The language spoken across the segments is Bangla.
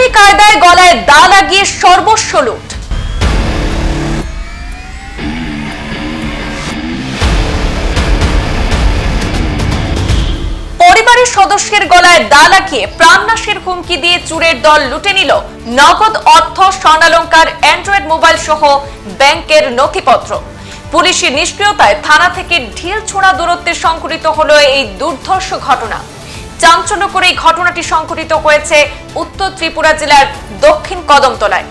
ফিল্মি কায়দায় গলায় দা লাগিয়ে সর্বস্ব লুট। পরিবারের সদস্যের গলায় দা লাগিয়ে প্রাণনাশের হুমকি দিয়ে চুরের দল লুটে নিল নগদ অর্থ স্বর্ণালঙ্কার অ্যান্ড্রয়েড মোবাইল সহ ব্যাংকের নথিপত্র। পুলিশের নিষ্ক্রিয়তায় থানা থেকে ঢিল ছোড়া দূরত্বে সংঘটিত হলো এই দুর্ধর্ষ ঘটনা। চাঞ্চল্যকর এই ঘটনাটি সংঘটিত হয়েছে উত্তর ত্রিপুরা জেলার দক্ষিণ কদমতলায়।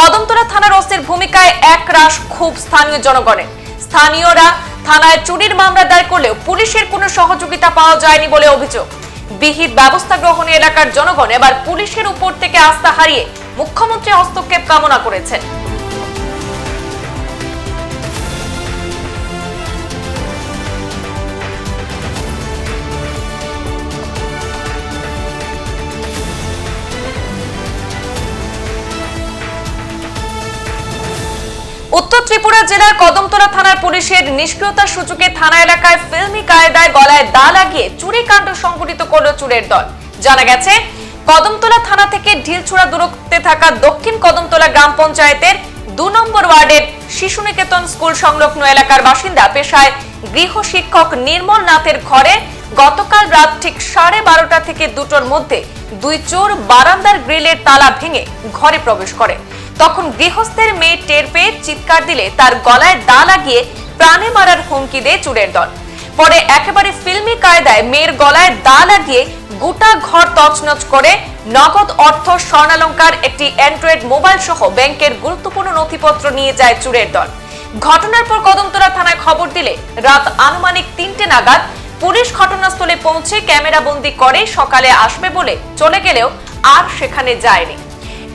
কদমতলা থানার ওসির ভূমিকায় এক রাশ খুব স্থানীয় জনগণের। স্থানীয়রা থানায় চুরির মামলা দায়ের করলেও পুলিশের কোনো সহযোগিতা পাওয়া যায়নি বলে অভিযোগ। বিহিত ব্যবস্থা গ্রহণে এলাকার জনগণ এবার পুলিশের উপর থেকে আস্থা হারিয়ে মুখ্যমন্ত্রী হস্তক্ষেপ কামনা করেছেন। উত্তর ত্রিপুরা জেলার কদমতলা থানার পুলিশের নিষ্ক্রিয়তার সূচকে থানা এলাকায় ফিল্মি কায়দায় গলায় দা লাগিয়ে চুরি কাণ্ড সংঘটিত করল চুরের দল। জানা গেছে, কদমতলা থানা থেকে ঢিলছুড়া দূরত্বে থাকা দক্ষিণ কদমতলা গ্রাম পঞ্চায়েতের দু নম্বর ওয়ার্ডের শিশু নিকেতন স্কুল সংলগ্ন এলাকার বাসিন্দা পেশায় গৃহ শিক্ষক নির্মল নাথের ঘরে গতকাল রাত ঠিক সাড়ে বারোটা থেকে দুটোর মধ্যে দুই চোর বারান্দার গ্রিলের তালা ভেঙে ঘরে প্রবেশ করে। তখন গৃহস্থের মেয়ে টের পেয়ে চিৎকার দিলে তার গলায় দা লাগিয়ে প্রাণে মারার হুমকি দেয় চুরের দল। পরে একেবারে ফিল্মি কায়দায় মেয়ের গলায় দা লাগিয়ে গোটা ঘর তছনছ করে নগদ অর্থ, স্বর্ণালঙ্কার, একটি অ্যান্ড্রয়েড মোবাইল সহ ব্যাংকের গুরুত্বপূর্ণ নথিপত্র নিয়ে যায় চুরের দল। ঘটনার পর কদমতলা থানায় খবর দিলে রাত আনুমানিক তিনটে নাগাদ পুলিশ ঘটনাস্থলে পৌঁছে ক্যামেরা বন্দি করে সকালে আসবে বলে চলে গেলেও আর সেখানে যায়নি।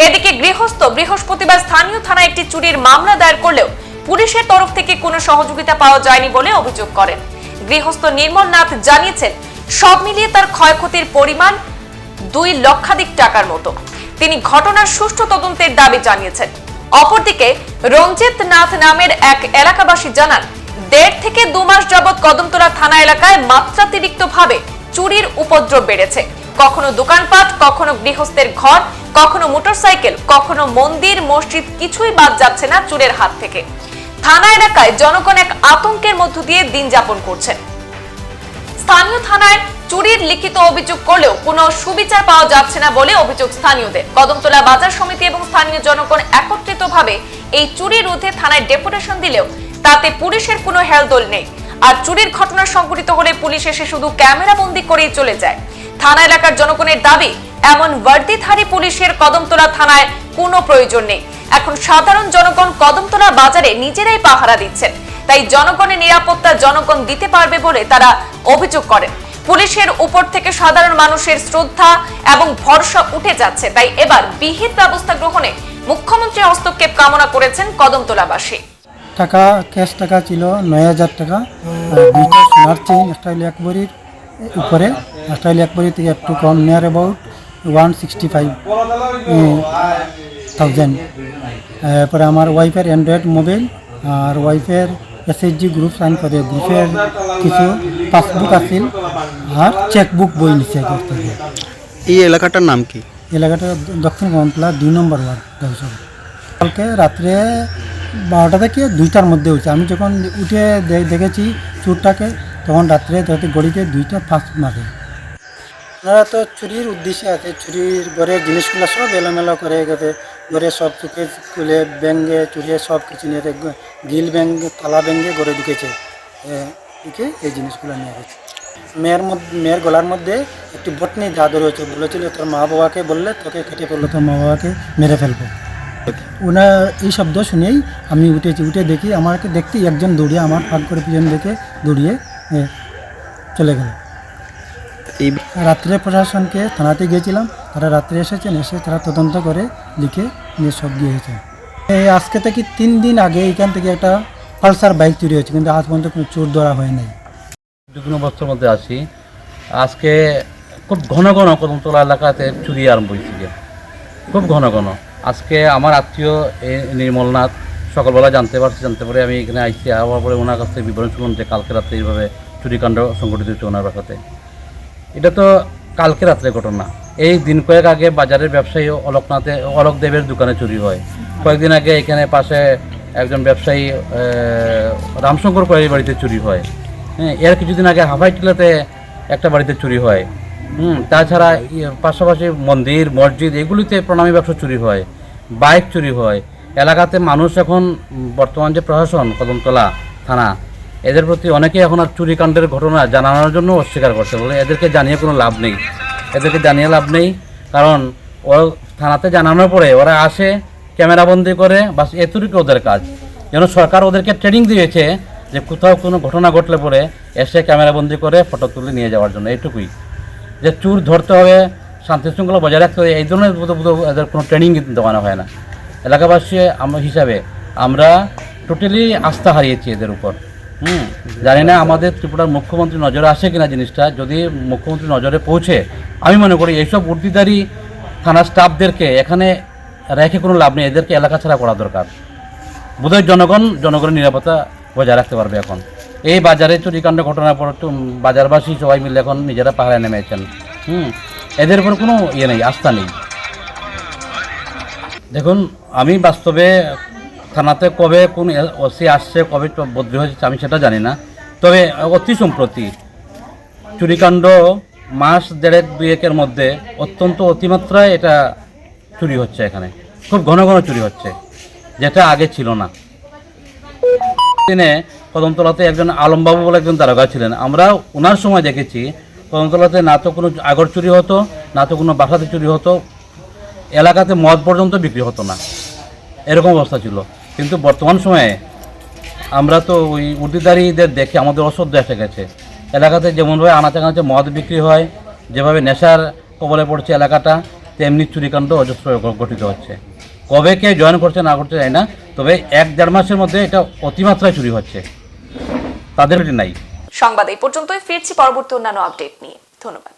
এদিকে গৃহস্থ বৃহস্পতিবার স্থানীয় থানায় একটি চুরির মামলা দায়ের করলেও পুলিশের তরফ থেকে কোনো সহযোগিতা পাওয়া যায়নি বলে অভিযোগ করেন। গৃহস্থ নির্মল নাথ জানিয়েছেন, সব মিলিয়ে তার ক্ষয়ক্ষতির পরিমাণ দুই লক্ষাধিক টাকার মতো। তিনি ঘটনার সুষ্ঠু তদন্তের দাবি জানিয়েছেন। অপরদিকে রঞ্জিত নাথ নামের এক এলাকাবাসী জানান, দেড় থেকে দু মাস যাবৎ কদমতলা থানা এলাকায় মাত্রাতিরিক্ত ভাবে চুরির উপদ্রব বেড়েছে। কখনো দোকানপাট, কখনো গৃহস্থের ঘর, কখনো মোটরসাইকেল, কখনো মন্দির, মসজিদ, কিছুই বাদ যাচ্ছে না চুরের হাত থেকে। থানা এলাকায় জনগণ এক আতঙ্কের মধ্য দিয়ে দিন যাপন করছেন। স্থানীয় থানায় চুরির লিখিত অভিযোগ করলেও কোনো সুবিচার পাওয়া যাচ্ছে না বলে অভিযোগ স্থানীয়দের। কদমতলা বাজার সমিতি এবং স্থানীয় জনগণ একত্রিতভাবে এই চুরি রোধে থানায় ডেপুটেশন দিলেও তাতে পুলিশের কোনো হেলদোল নেই। আর চুরির ঘটনা সংঘটিত হলে পুলিশ এসে শুধু ক্যামেরা বন্দি করেই চলে যায়। থানা এলাকার জনগণের দাবি, এমন বর্দিধারী পুলিশের কদমতলা থানায় কোনো প্রয়োজন নেই। এখন সাধারণ জনগণ কদমতলা বাজারে নিজেরাই পাহারা দিচ্ছেন। তাই জনগণের নিরাপত্তা জনগণ দিতে পারবে বলে তারা অভিযোগ করেন। পুলিশের উপর থেকে সাধারণ মানুষের শ্রদ্ধা এবং ভরসা উঠে যাচ্ছে। তাই এবার বিহিত ব্যবস্থা গ্রহণে মুখ্যমন্ত্রী হস্তক্ষেপ কামনা করেছেন কদমতলাবাসী। টাকা, ক্যাশ টাকা ছিল নয় হাজার টাকা। দুইটা একটা হলো উপরে এক ভরি থেকে একটু কম near about one sixty five thousand এরপরে আমার ওয়াইফের অ্যান্ড্রয়েড মোবাইল আর ওয়াইফের এসএইচজি গ্রুপ সাইন করে গ্রুপের কিছু পাসবুক আছিল আর চেকবুক বই নিছে এখান থেকে। এই এলাকাটার নাম কি? এলাকাটা দক্ষিণ কমতলা দুই নম্বর ওয়ার্ড কালকে রাত্রে বারোটা থেকে দুইটার মধ্যে হয়েছে। আমি যখন উঠে দেখেছি চোরটাকে তখন রাত্রে তাতে গড়িতে দুইটা ফার্স্ট মারে। ওনারা তো চুরির উদ্দেশ্যে আছে, চুরির ঘরের জিনিসগুলো সব এলোমেলো করে গেছে। ঘরে সব চুকে খুলে ব্যাঙ্গে চুরিয়ে সব কিছু নিয়ে গিল ব্যাঙ্গে তালা ব্যাঙ্গে ঘরে ঢুকেছে। ঢুকে এই জিনিসগুলো নিয়ে গেছে। মেয়ের মধ্যে মেয়ের গলার মধ্যে একটি বটনি দা হয়েছে বলেছিল, তোর মা বাবাকে বললে তোকে কেটে পড়ল তোর মা বাবাকে মেরে ফেলব। ওনার এই শব্দ শুনেই আমি উঠেছি। উঠে দেখি আমাকে দেখতেই একজন দৌড়িয়ে আমার ফাঁক করে পিছন দেখে দৌড়িয়ে চলে গেল। এই রাত্রে প্রশাসনকে থানাতে গিয়েছিলাম তারা রাত্রে এসেছেন এসে তারা তদন্ত করে লিখে নিয়ে সব গিয়েছে। এই আজকে থেকে তিন দিন আগে এখান থেকে একটা পালসার বাইক চুরি হয়েছে কিন্তু আজ পর্যন্ত কোনো চোর ধরা হয় নাই। দুগুণ বছর মধ্যে আসি আজকে খুব ঘন ঘন কদমতলা এলাকাতে চুরি আরম্ভ হয়েছে। খুব ঘন ঘন। আজকে আমার আত্মীয় এই নির্মলনাথ সকালবেলা জানতে পারছি, জানতে পারে আমি এখানে আইসি হওয়ার পরে ওনার কাছ থেকে বিবরণ শুনলাম যে কালকে রাত্রে এইভাবে চুরিকাণ্ড সংঘটিত হচ্ছে ওনার বাসাতে। এটা তো কালকে রাত্রে ঘটনা। এই দিন কয়েক আগে বাজারের ব্যবসায়ী অলোকনাথে অলোক দেবের দোকানে চুরি হয়। কয়েকদিন আগে এখানে পাশে একজন ব্যবসায়ী রামশঙ্কর কয়ের বাড়িতে চুরি হয়। হ্যাঁ এর কিছুদিন আগে হাফাই টিলাতে একটা বাড়িতে চুরি হয়। হুম, তাছাড়া পাশাপাশি মন্দির, মসজিদ, এগুলিতে প্রণামী ব্যবসা চুরি হয়। বাইক চুরি হয়। এলাকাতে মানুষ এখন বর্তমান যে প্রশাসন, কদমতলা থানা, এদের প্রতি অনেকেই এখন আর চুরিকাণ্ডের ঘটনা জানানোর জন্য অস্বীকার করছে বলে এদেরকে জানিয়ে কোনো লাভ নেই। এদেরকে জানিয়ে লাভ নেই কারণ ও থানাতে জানানোর পরে ওরা আসে ক্যামেরাবন্দি করে, বাস এতটুকু ওদের কাজ। যেন সরকার ওদেরকে ট্রেনিং দিয়েছে যে কোথাও কোনো ঘটনা ঘটলে পরে এসে ক্যামেরাবন্দি করে ফটো তুলে নিয়ে যাওয়ার জন্য এইটুকুই যে চুর ধরতে হবে, শান্তি শৃঙ্খলা বজায় রাখতে হবে, এই ধরনের এদের কোনো ট্রেনিং দেওয়ানো হয় না। এলাকাবাসী আমরা হিসাবে আমরা টোটালি আস্থা হারিয়েছি এদের উপর। হুম? জানি না আমাদের ত্রিপুরার মুখ্যমন্ত্রী নজরে আসে কিনা জিনিসটা, যদি মুখ্যমন্ত্রী নজরে পৌঁছে, আমি মনে করি এইসব উর্দিদারি থানা স্টাফদেরকে এখানে রেখে কোনো লাভ নেই, এদেরকে এলাকা ছাড়া করা দরকার। বোধহয় জনগণ, জনগণের নিরাপত্তা বজায় রাখতে পারবে এখন। এই বাজারে চুরিকাণ্ড ঘটনার পর বাজারবাসী সবাই মিলে এখন নিজেরা পাহাড়ে নেমেছেন। হুম? এদের উপর কোনো ইয়ে নেই, আস্থা নেই। দেখুন আমি বাস্তবে থানাতে কবে কোন ওসি আসছে, কবে বদলি হয়েছে আমি সেটা জানি না। তবে অতি সম্প্রতি চুরিকাণ্ড মাস দেড়েক দুয়েকের মধ্যে অত্যন্ত অতিমাত্রায় এটা চুরি হচ্ছে এখানে। খুব ঘন ঘন চুরি হচ্ছে, যেটা আগে ছিল না। দিনে কদমতলাতে একজন আলমবাবু বলে একজন দারোগা ছিলেন। আমরা ওনার সময় দেখেছি, কদমতলাতে না তো কোনো আগর চুরি হতো, না তো কোনো বাসাতে চুরি হতো, এলাকাতে মদ পর্যন্ত বিক্রি হতো না। এরকম অবস্থা ছিল। কিন্তু বর্তমান সময়ে আমরা তো ওই উর্দিদারিদের দেখে আমাদের অসহ্য এসে গেছে। এলাকাতে যেমনভাবে আনাচে কানাচে মদ বিক্রি হয়, যেভাবে নেশার কবলে পড়ছে এলাকাটা, তেমনি চুরিকাণ্ড, অজস্র ঘটিত হচ্ছে। কবে কে জয়েন করছে না করছে জানি না, তবে এক দেড় মাসের মধ্যে এটা অতিমাত্রায় চুরি হচ্ছে। তাদের নাই। সংবাদ এই পর্যন্তই, ফিরছি পরবর্তী অন্যান্য আপডেট নিয়ে। ধন্যবাদ।